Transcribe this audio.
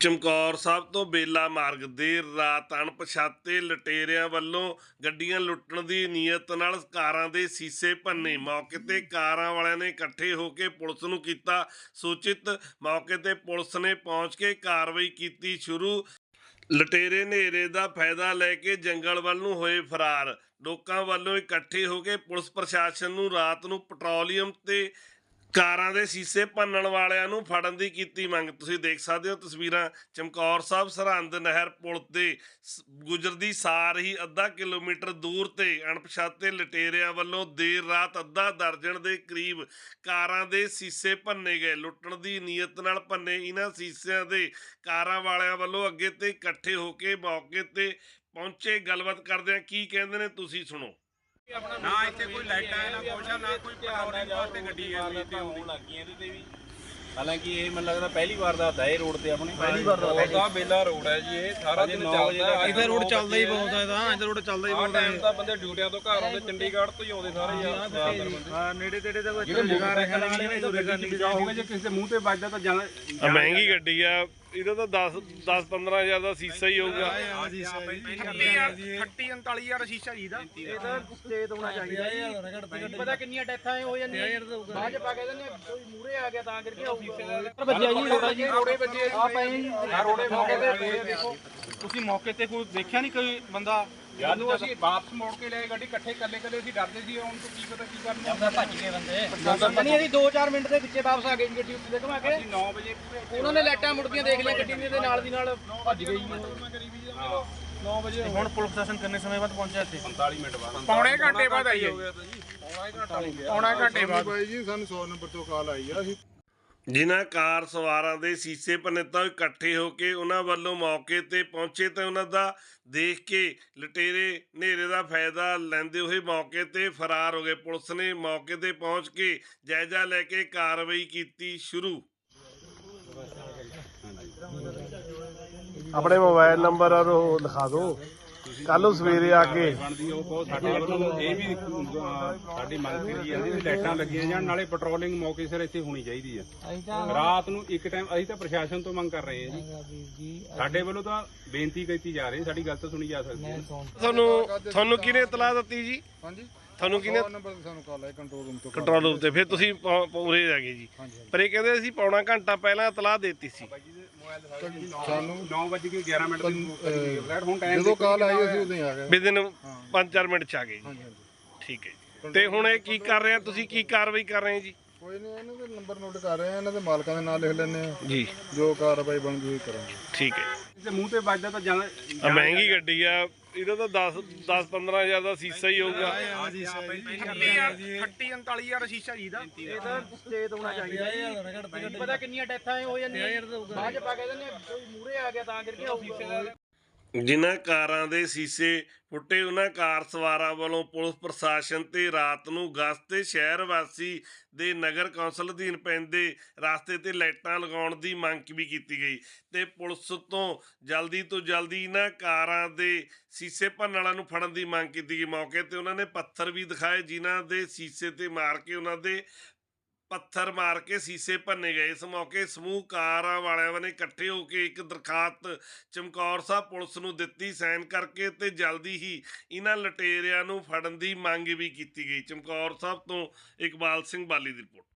ਚਮਕੌਰ ਸਾਹਿਬ ਤੋਂ ਬੇਲਾ ਮਾਰਗ ਦੇਰ ਰਾਤ ਅਣਪਛਾਤੇ ਲਟੇਰਿਆਂ ਵੱਲੋਂ ਗੱਡੀਆਂ ਲੁੱਟਣ ਦੀ ਨੀਅਤ ਨਾਲ ਕਾਰਾਂ ਦੇ ਸੀਸੇ ਭੰਨੇ। ਮੌਕੇ ਤੇ ਕਾਰਾਂ ਵਾਲਿਆਂ ਨੇ ਇਕੱਠੇ ਹੋ ਕੇ ਪੁਲਿਸ ਨੂੰ ਕੀਤਾ ਸੂਚਿਤ। ਮੌਕੇ ਤੇ ਪੁਲਿਸ ਨੇ ਪਹੁੰਚ ਕੇ ਕਾਰਵਾਈ ਕੀਤੀ ਸ਼ੁਰੂ। ਲਟੇਰੇ ਨੇਰੇ ਦਾ ਫਾਇਦਾ ਲੈ ਕੇ ਜੰਗਲ ਵੱਲ ਨੂੰ ਹੋਏ ਫਰਾਰ। ਲੋਕਾਂ ਵੱਲੋਂ ਇਕੱਠੇ ਹੋ ਕੇ ਪੁਲਿਸ ਪ੍ਰਸ਼ਾਸਨ ਨੂੰ ਰਾਤ ਨੂੰ ਪੈਟਰੋਲੀਅਮ ਤੇ ਕਾਰਾਂ ਦੇ ਸੀਸੇ ਭੰਨਣ ਵਾਲਿਆਂ ਨੂੰ ਫੜਨ ਦੀ ਕੀਤੀ ਮੰਗ। ਤੁਸੀਂ ਦੇਖ ਸਕਦੇ ਹੋ ਤਸਵੀਰਾਂ ਚਮਕੌਰ ਸਾਹਿਬ ਸਰਹੰਦ ਨਹਿਰ ਪੁਲ ਤੇ ਸ- ਗੁਜ਼ਰਦੀ ਸਾਰ ਹੀ ਅੱਧਾ ਕਿਲੋਮੀਟਰ ਦੂਰ ਤੇ ਅਣਪਛਾਤੇ ਲਟੇਰਿਆਂ ਵੱਲੋਂ ਦੇਰ ਰਾਤ ਅੱਧਾ ਦਰਜਨ ਦੇ ਕਰੀਬ ਕਾਰਾਂ ਦੇ ਸੀਸੇ ਭੰਨੇ ਗਏ। ਲੁੱਟਣ ਦੀ ਨੀਅਤ ਨਾਲ ਭੰਨੇ ਇਹਨਾਂ ਸੀਸਿਆਂ ਦੇ ਕਾਰਾਂ ਵਾਲਿਆਂ ਵੱਲੋਂ ਅੱਗੇ ਤੇ ਇਕੱਠੇ ਹੋ ਕੇ ਮੌਕੇ ਤੇ ਪਹੁੰਚੇ। ਗੱਲਬਾਤ ਕਰਦੇ ਆ ਕੀ ਕਹਿੰਦੇ ਨੇ ਤੁਸੀਂ ਸੁਣੋ। ਨਾ ਇੱਥੇ ਕੋਈ ਲਾਈਟਾਂ ਹੈ ਨਾ ਕੁਛ ਆ, ਨਾ ਕੋਈ ਪੈਟਰੋਲਿੰਗ ਵਾਸਤੇ ਗੱਡੀ ਹੈ ਜੀ ਇੱਥੇ ਆਉਂਦੀ ਲੱਗੀਆਂ ਇਹਦੇ ਤੇ ਵੀ ਹਾਲਾਂਕਿ ਇਹ ਮੈਨੂੰ ਲੱਗਦਾ ਪਹਿਲੀ ਵਾਰ ਦਾ ਹੈ ਇਹ ਰੋਡ ਤੇ ਆਪਣੇ। ਪਹਿਲੀ ਵਾਰ ਉਹਦਾ ਬੇਲਾ ਰੋਡ ਹੈ ਜੀ ਇਹ ਸਾਰਾ ਦਿਨ ਚੱਲਦਾ ਹੈ ਇਹਦਾ ਰੋਡ ਚੱਲਦਾ ਹੀ ਬਹੁਤ ਹੈ ਇਹਦਾ ਇਹਦਾ ਰੋਡ ਚੱਲਦਾ ਹੀ ਬਹੁਤ ਟਾਈਮ ਤਾਂ ਬੰਦੇ ਡਿਊਟੀਆਂ ਤੋਂ ਘਰ ਆਉਂਦੇ ਚੰਡੀਗੜ੍ਹ ਤੋਂ ਹੀ ਆਉਂਦੇ ਸਾਰੇ ਯਾਰ ਜ਼ਿਆਦਾਤਰ ਬੰਦੇ। ਹਾਂ ਨੇੜੇ ਤੇੜੇ ਦਾ ਕੋਈ ਜਿਹੜੇ ਮੋਟਰਸਾਈਕਲ ਵਾਲੇ ਨੇ ਗੱਡੀ ਚ ਜਾਓਗੇ ਜੇ ਕਿਸੇ ਦੇ ਮੂੰਹ ਤੇ ਵੱਜਦਾ ਤਾਂ ਜਾਣਾ ਆ ਮਹਿੰਗੀ ਗੱਡੀ ਆ ਇਹਦਾ ਤਾਂ 10 10 15000 ਦਾ ਸੀਸਾ ਹੀ ਹੋਊਗਾ। ਖੱਟੀ 39000 ਸ਼ੀਸ਼ਾ ਜੀ। ਦਾ ਇਹਦਾ। ਸਟੇਟ ਹੋਣਾ ਚਾਹੀਦਾ ਪਤਾ ਕਿੰਨੀਆਂ ਡੈਥਾਂ ਹੋ ਜਾਂਦੀਆਂ ਬਾਅਦ ਚ ਪਾ ਕੇ ਦਿੰਦੇ ਕੋਈ ਮੂਰੇ ਆ ਗਿਆ ਤਾਂ ਕਰਕੇ ਜੀ ਰੋੜਾ ਜੀ। ਰੋੜੇ ਵੱਜੇ। ਆ ਪਏ ਜੀ ਰੋੜੇ ਮੌਕੇ ਤੇ ਦੇਖੋ। ਤੁਸੀਂ ਮੌਕੇ ਤੇ ਕੋਈ ਦੇਖਿਆ ਨਹੀਂ ਕੋਈ ਬੰਦਾ? ਜਾਨੂੰ ਅਸੀਂ ਵਾਪਸ ਮੋੜ ਕੇ ਲਏ ਗੱਡੀ ਇਕੱਠੇ ਕੱਲੇ ਕੱਲੇ ਅਸੀਂ ਡਰਦੇ ਸੀ ਹੁਣ ਤੋਂ ਕੀ ਪਤਾ ਕੀ ਕਰਨਾ ਭੱਜ ਗਏ ਬੰਦੇ। ਨਹੀਂ ਅਸੀਂ 2-4 ਮਿੰਟ ਦੇ ਵਿੱਚੇ ਵਾਪਸ ਆ ਗਏ ਜੀ ਗੱਡੀ ਉੱਤੇ ਦੇ ਘੁਮਾ ਕੇ। ਅਸੀਂ 9 ਵਜੇ ਪੂਰੇ ਉਹਨਾਂ ਨੇ ਲਾਈਟਾਂ ਮੁੜਦੀਆਂ ਦੇਖ ਲਿਆ ਗੱਡੀ ਦੇ ਨਾਲ ਦੀ ਨਾਲ ਭੱਜ ਗਈ ਜੀ। 9 ਵਜੇ ਹੁਣ ਪੁਲਿਸ ਪ੍ਰਸ਼ਾਸਨ ਕਿੰਨੇ ਸਮੇਂ ਬਾਅਦ ਪਹੁੰਚਿਆ ਇੱਥੇ? 45 ਮਿੰਟ ਬਾਅਦ। ਪੌਣੇ ਘੰਟੇ ਬਾਅਦ ਆਈ ਹੈ ਪੌਣਾ ਘੰਟੇ ਬਾਅਦ। ਬਾਈ ਜੀ ਸਾਨੂੰ 100 ਨੰਬਰ ਤੋਂ ਕਾਲ ਆਈ ਆ ਅਸੀਂ ਜਿਨ੍ਹਾਂ ਕਾਰ ਸਵਾਰਾਂ ਦੇ ਸੀਸੇ ਭੰਨੇ ਇਕੱਠੇ ਹੋ ਕੇ ਉਹਨਾਂ ਵੱਲੋਂ ਮੌਕੇ ਤੇ ਪਹੁੰਚੇ ਤੇ ਉਹਨਾਂ ਦਾ ਦੇਖ ਕੇ ਲਟੇਰੇ ਹਨੇਰੇ ਦਾ ਫਾਇਦਾ ਲੈਂਦੇ ਹੋਏ ਮੌਕੇ ਤੇ ਫਰਾਰ ਹੋ ਗਏ। ਪੁਲਿਸ ਨੇ ਮੌਕੇ ਤੇ ਪਹੁੰਚ ਕੇ ਜਾਇਜ਼ਾ ਲੈ ਕੇ ਕਾਰਵਾਈ ਕੀਤੀ ਸ਼ੁਰੂ। ਆਪਣੇ ਮੋਬਾਈਲ ਨੰਬਰ ਔਰ ਉਹ ਲਿਖਾ ਦਿਓ। ਕੱਲ ਨੂੰ ਸਵੇਰੇ ਆ ਕੇ। ਬਣਦੀ ਉਹ ਬਹੁਤ ਸਾਡੇ ਵੱਲੋਂ ਇਹ ਵੀ ਅਹ, ਸਾਡੀ ਮੰਗ ਕਰੀ ਜਾਂਦੀ ਵੀ ਲਾਈਟਾਂ ਲੱਗੀਆਂ ਜਾਣ ਨਾਲੇ ਪੈਟਰੋਲਿੰਗ ਮੌਕੇ ਸਿਰ ਇੱਥੇ ਹੋਣੀ ਚਾਹੀਦੀ ਆ ਰਾਤ ਨੂੰ ਇੱਕ ਟਾਈਮ ਅਸੀਂ ਤਾਂ ਪ੍ਰਸ਼ਾਸਨ ਤੋਂ ਮੰਗ ਕਰ ਰਹੇ ਹਾਂ ਜੀ। ਸਾਡੇ ਵੱਲੋਂ ਤਾਂ ਬੇਨਤੀ ਕੀਤੀ ਜਾ ਰਹੀ ਸਾਡੀ ਗੱਲ ਤਾਂ ਸੁਣੀ ਜਾ ਸਕਦੀ ਹੈ। ਤੁਹਾਨੂੰ ਤੁਹਾਨੂੰ ਕਿਹਨੇ ਇਤਲਾਹ ਦਿੱਤੀ ਜੀ? ਹਾਂਜੀ। ਤੁਹਾਨੂੰ ਕਿਹਨੇ 100 ਨੰਬਰ ਤੋਂ ਸਾਨੂੰ ਕਾਲ ਆਈ ਕੰਟਰੋਲ ਰੂਮ ਤੋਂ ਕੰਟਰੋਲ ਰੂਮ ਤੇ। ਫਿਰ ਤੁਸੀਂ ਪੂਰੇ ਆ ਗਏ ਜੀ ਪਰ ਇਹ ਕਹਿੰਦੇ ਅਸੀਂ ਪੌਣਾ ਘੰਟਾ ਪਹਿਲਾਂ ਇਤਲਾਹ ਦਿੱਤੀ ਸੀ। ਸਾਨੂੰ 9 ਵਜੇ ਕੇ 11 ਮਿੰਟ ਦੀ ਫਲੈਟ ਹੁਣ ਟਾਈਮ ਜਦੋਂ ਕਾਲ ਆਈ ਅਸੀਂ ਉਦੋਂ ਹੀ ਆ ਗਏ। ਵਿਦਿਨ 5-4 ਮਿੰਟ ਚ ਆ ਗਏ ਜੀ। ਹਾਂਜੀ ਹਾਂਜੀ। ਠੀਕ ਹੈ ਜੀ। ਤੇ ਹੁਣ ਇਹ ਕੀ ਕਰ ਰਹੇ ਆ? ਤੁਸੀਂ ਕੀ ਕਾਰਵਾਈ ਕਰ ਰਹੇ ਜੀ? ਕੋਈ ਨਹੀਂ ਇਹਨਾਂ ਦੇ ਨੰਬਰ ਨੋਟ ਕਰ ਰਹੇ ਆ ਇਹਨਾਂ ਦੇ ਮਾਲਕਾਂ ਦੇ ਨਾਂ ਲਿਖ ਲੈਣੇ ਆ। ਜੀ। ਜੋ ਕਾਰਵਾਈ ਬਣਦੀ ਹੋਈ ਕਰਾਂਗੇ। ਠੀਕ ਹੈ ਤੇ ਮੂੰਹ ਤੇ ਵੱਜਦਾ ਤਾਂ ਜਾਣਾ ਆ ਮਹਿੰਗੀ ਗੱਡੀ ਆ ਇਹਦਾ ਤਾਂ 10 10 15000 ਦਾ ਸੀਸਾ ਹੀ ਹੋਊਗਾ। ਖੱਟੀ 39000 ਸ਼ੀਸ਼ਾ ਜੀ ਦਾ ਇਹਦਾ ਸਟੇਟ ਹੋਣਾ ਚਾਹੀਦਾ। ਪਤਾ ਕਿੰਨੀਆਂ ਡੈਥਾਂ ਹੋ ਜਾਂਦੀਆਂ। ਬਾਅਦ ਚ ਪਾ ਕੇ ਦਿੰਦੇ ਕੋਈ ਮੂਰੇ ਆ ਗਿਆ ਤਾਂ ਕਰਕੇ ਜਿਨ੍ਹਾਂ ਕਾਰਾਂ ਦੇ ਸੀਸੇ ਫੁੱਟੇ ਉਹਨਾਂ ਕਾਰ ਸਵਾਰਾਂ ਵੱਲੋਂ ਪੁਲਿਸ ਪ੍ਰਸ਼ਾਸਨ ਤੇ ਰਾਤ ਨੂੰ ਗਸ਼ਤ ਸ਼ਹਿਰ ਵਾਸੀ ਦੇ ਨਗਰ ਕੌਂਸਲ ਅਧੀਨ ਪੈਂਦੇ ਰਸਤੇ ਤੇ ਲਾਈਟਾਂ ਲਗਾਉਣ ਦੀ ਮੰਗ ਵੀ ਕੀਤੀ ਗਈ ਤੇ ਪੁਲਿਸ ਤੋਂ ਜਲਦੀ ਤੋਂ ਜਲਦੀ ਇਹਨਾਂ ਕਾਰਾਂ ਦੇ ਸੀਸੇ ਭੰਨਣ ਵਾਲਿਆਂ ਨੂੰ ਫੜਨ ਦੀ ਮੰਗ ਕੀਤੀ ਗਈ। ਮੌਕੇ ਤੇ ਉਹਨਾਂ ਨੇ ਪੱਥਰ ਵੀ ਦਿਖਾਏ, ਜਿਨ੍ਹਾਂ ਦੇ ਸੀਸੇ ਤੇ ਮਾਰ ਕੇ ਉਹਨਾਂ ਦੇ ਪੱਥਰ ਮਾਰ ਕੇ ਸੀਸੇ ਭੰਨੇ ਗਏ। ਇਸ ਮੌਕੇ ਸਮੂਹ ਕਾਰਾਂ ਵਾਲਿਆਂ ਨੇ ਇਕੱਠੇ ਹੋ ਕੇ ਇੱਕ ਦਰਖਾਸਤ ਚਮਕੌਰ ਸਾਹਿਬ ਪੁਲਿਸ ਨੂੰ ਦਿੱਤੀ, ਸਾਈਨ ਕਰਕੇ ਤੇ ਜਲਦੀ ਹੀ ਇਹਨਾਂ ਲਟੇਰਿਆਂ ਨੂੰ ਫੜਨ ਦੀ ਮੰਗ ਵੀ ਕੀਤੀ ਗਈ। ਚਮਕੌਰ ਸਾਹਿਬ ਤੋਂ ਇਕਬਾਲ ਸਿੰਘ ਬਾਲੀ ਦੀ ਰਿਪੋਰਟ।